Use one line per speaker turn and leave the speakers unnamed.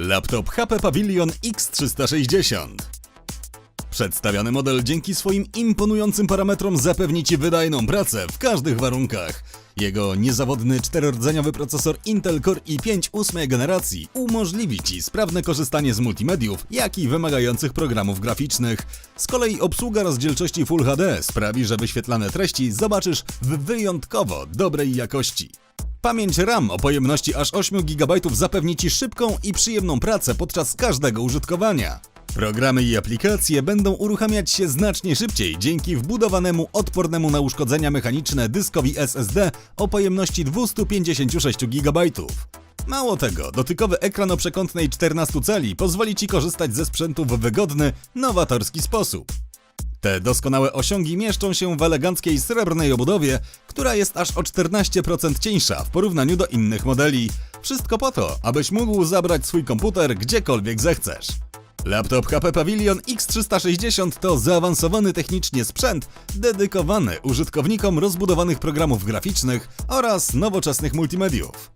Laptop HP Pavilion X360. Przedstawiony model dzięki swoim imponującym parametrom zapewni Ci wydajną pracę w każdych warunkach. Jego niezawodny czterordzeniowy procesor Intel Core i5 ósmej generacji umożliwi Ci sprawne korzystanie z multimediów, jak i wymagających programów graficznych. Z kolei obsługa rozdzielczości Full HD sprawi, że wyświetlane treści zobaczysz w wyjątkowo dobrej jakości. Pamięć RAM o pojemności aż 8 GB zapewni Ci szybką i przyjemną pracę podczas każdego użytkowania. Programy i aplikacje będą uruchamiać się znacznie szybciej dzięki wbudowanemu odpornemu na uszkodzenia mechaniczne dyskowi SSD o pojemności 256 GB. Mało tego, dotykowy ekran o przekątnej 14 cali pozwoli Ci korzystać ze sprzętu w wygodny, nowatorski sposób. Te doskonałe osiągi mieszczą się w eleganckiej srebrnej obudowie, która jest aż o 14% cieńsza w porównaniu do innych modeli. Wszystko po to, abyś mógł zabrać swój komputer gdziekolwiek zechcesz. Laptop HP Pavilion X360 to zaawansowany technicznie sprzęt dedykowany użytkownikom rozbudowanych programów graficznych oraz nowoczesnych multimediów.